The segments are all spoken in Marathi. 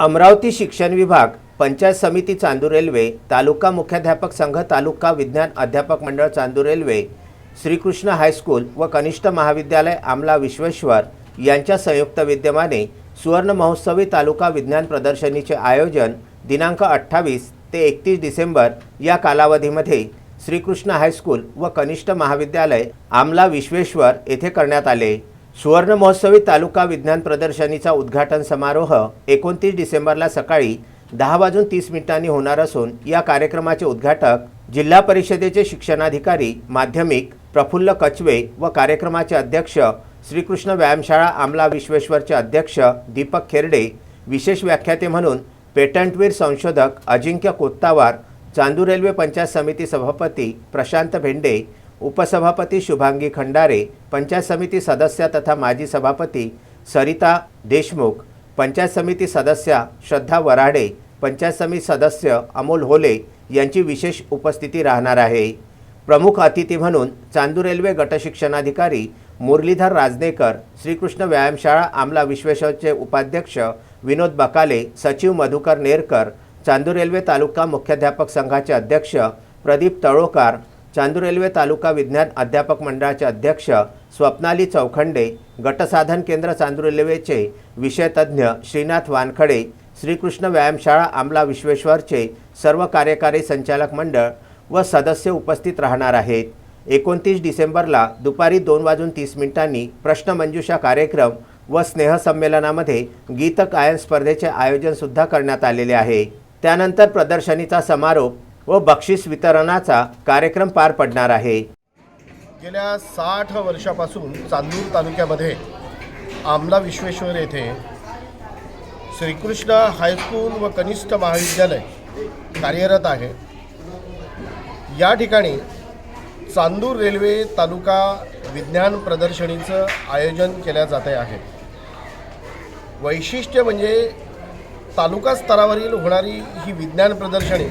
अमरावती शिक्षण विभाग पंचायत समिती चांदूर रेल्वे तालुका मुख्याध्यापक संघ तालुका विज्ञान अध्यापक मंडळ चांदूर रेल्वे श्रीकृष्ण हायस्कूल व कनिष्ठ महाविद्यालय आमला विश्वेश्वर यांच्या संयुक्त विद्यमाने सुवर्ण महोत्सवी तालुका विज्ञान प्रदर्शनीचे आयोजन दिनांक अठ्ठावीस ते एकतीस डिसेंबर या कालावधीमध्ये श्रीकृष्ण हायस्कूल व कनिष्ठ महाविद्यालय आमला विश्वेश्वर येथे करण्यात आले. सुवर्ण महोत्सवी तालुका विज्ञान प्रदर्शनीचा उद्घाटन समारोह एकोणतीस डिसेंबरला सकाळी दहा वाजून तीस मिनिटांनी होणार असून या कार्यक्रमाचे उद्घाटक जिल्हा परिषदेचे शिक्षणाधिकारी माध्यमिक प्रफुल्ल कचवे व कार्यक्रमाचे अध्यक्ष श्रीकृष्ण व्यायामशाळा आमला विश्वेश्वरचे अध्यक्ष दीपक खेरडे विशेष व्याख्याते म्हणून पेटंटवीर संशोधक अजिंक्य कोत्तावार चांदूर रेल्वे पंचायत समिती सभापती प्रशांत भेंडे उपसभापती शुभांगी खंडारे पंचायत समिती सदस्य तथा माजी सभापती सरिता देशमुख पंचायत समिती सदस्या श्रद्धा वराडे पंचायत समिती सदस्य अमोल होले यांची विशेष उपस्थिती राहणार आहे. प्रमुख अतिथी म्हणून चांदूर रेल्वे गटशिक्षणाधिकारी मुरलीधर राजनेकर श्रीकृष्ण व्यायामशाळा आमला विश्वेश्वरचे उपाध्यक्ष विनोद बकाले सचिव मधुकर नेरकर चांदूर रेल्वे तालुका मुख्याध्यापक संघाचे अध्यक्ष प्रदीप तळोकार चांदूर रेल्वे तालुका विज्ञान अध्यापक मंडळाचे अध्यक्ष स्वप्नाली चौखंडे गटसाधन केंद्र चांदूर रेल्वेचे विषयतज्ञ श्रीनाथ वानखडे श्रीकृष्ण व्यायामशाळा आमला विश्वेश्वरचे सर्व कार्यकारी संचालक मंडळ व सदस्य उपस्थित राहणार आहेत. एकोणतीस डिसेंबरला दुपारी दोन वाजून तीस मिनिटांनी प्रश्नमंजुषा कार्यक्रम व स्नेहसंमेलनामध्ये गीत गायन स्पर्धेचे आयोजनसुद्धा करण्यात आलेले आहे. त्यानंतर प्रदर्शनीचा समारोप व बक्षीस वितरणाचा कार्यक्रम पार पडणार आहे. गेल्या साठ वर्षापासून चांदूर तालुक्यामध्ये आमला विश्वेश्वर येथे श्रीकृष्ण हायस्कूल व कनिष्ठ महाविद्यालय कार्यरत आहे. या ठिकाणी चांदूर रेल्वे तालुका विज्ञान प्रदर्शनीचं आयोजन केल्या जाते आहे. वैशिष्ट्य म्हणजे तालुका स्तरावरील होणारी ही विज्ञान प्रदर्शनी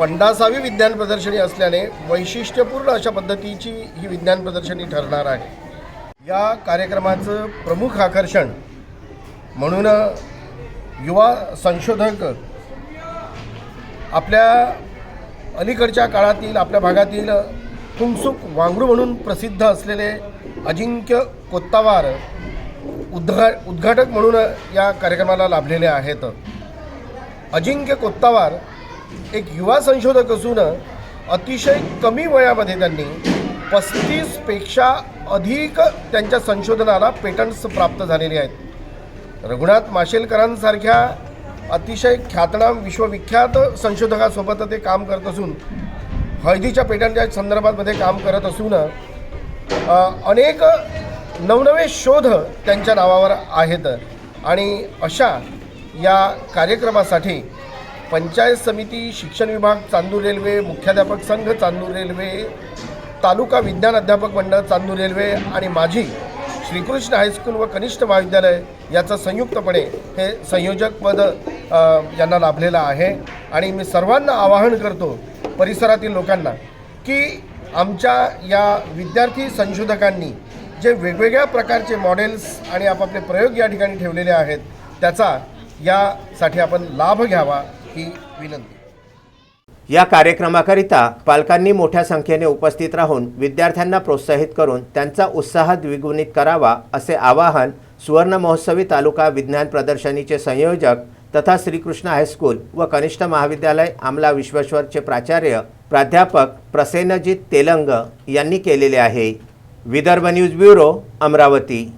पन्नासावी विज्ञान प्रदर्शनी असल्याने वैशिष्ट्यपूर्ण अशा पद्धतीची ही विज्ञान प्रदर्शनी ठरणार आहे. या कार्यक्रमाचं प्रमुख आकर्षण म्हणून युवा संशोधक आपल्या अलीकडच्या काळातील आपल्या भागातील हुंगसुक वांगडू म्हणून प्रसिद्ध असलेले अजिंक्य कोत्तावार उद्घा उद्घाटक म्हणून या कार्यक्रमाला लाभलेले आहेत. अजिंक्य कोत्तावार एक युवा संशोधक असून अतिशय कमी वयामध्ये त्यांनी पस्तीसपेक्षा अधिक त्यांच्या संशोधनाला पेटंट्स प्राप्त झालेले आहेत. रघुनाथ माशेलकरांसारख्या अतिशय ख्यातनाम विश्वविख्यात संशोधकासोबत ते काम करत असून हळदीच्या पेटंटच्या संदर्भामध्ये काम करत असून अनेक नवनवे शोध त्यांच्या नावावर आहेत. आणि अशा या कार्यक्रमासाठी पंचायत समिती शिक्षण विभाग चांदूर रेल्वे मुख्याध्यापक संघ चांदूर रेल्वे तालुका विज्ञान अध्यापक मंडळ चांदूर रेल्वे आणि माझी श्रीकृष्ण हायस्कूल व कनिष्ठ महाविद्यालय याचं संयुक्तपणे हे संयोजकपद पद यांना लाभलेलं आहे. आणि मी सर्वांना आवाहन करतो परिसरातील लोकांना की आमच्या या विद्यार्थी संशोधकांनी जे वेगवेगळ्या प्रकारचे मॉडेल्स आणि आपापले प्रयोग या ठिकाणी ठेवलेले आहेत त्याचा यासाठी आपण लाभ घ्यावा. ही विनंती. या कार्यक्रमाकरिता पालकांनी मोठ्या संख्येने उपस्थित राहून विद्यार्थ्यांना प्रोत्साहित करून त्यांचा उत्साह द्विगुणित करावा असे आवाहन सुवर्ण महोत्सवी तालुका विज्ञान प्रदर्शनीचे संयोजक तथा श्रीकृष्ण हायस्कूल व कनिष्ठ महाविद्यालय आमला विश्वेश्वरचे प्राचार्य प्राध्यापक प्रसेनजित तेलंग यांनी केलेले आहे. Vidarbha news bureau Amravati.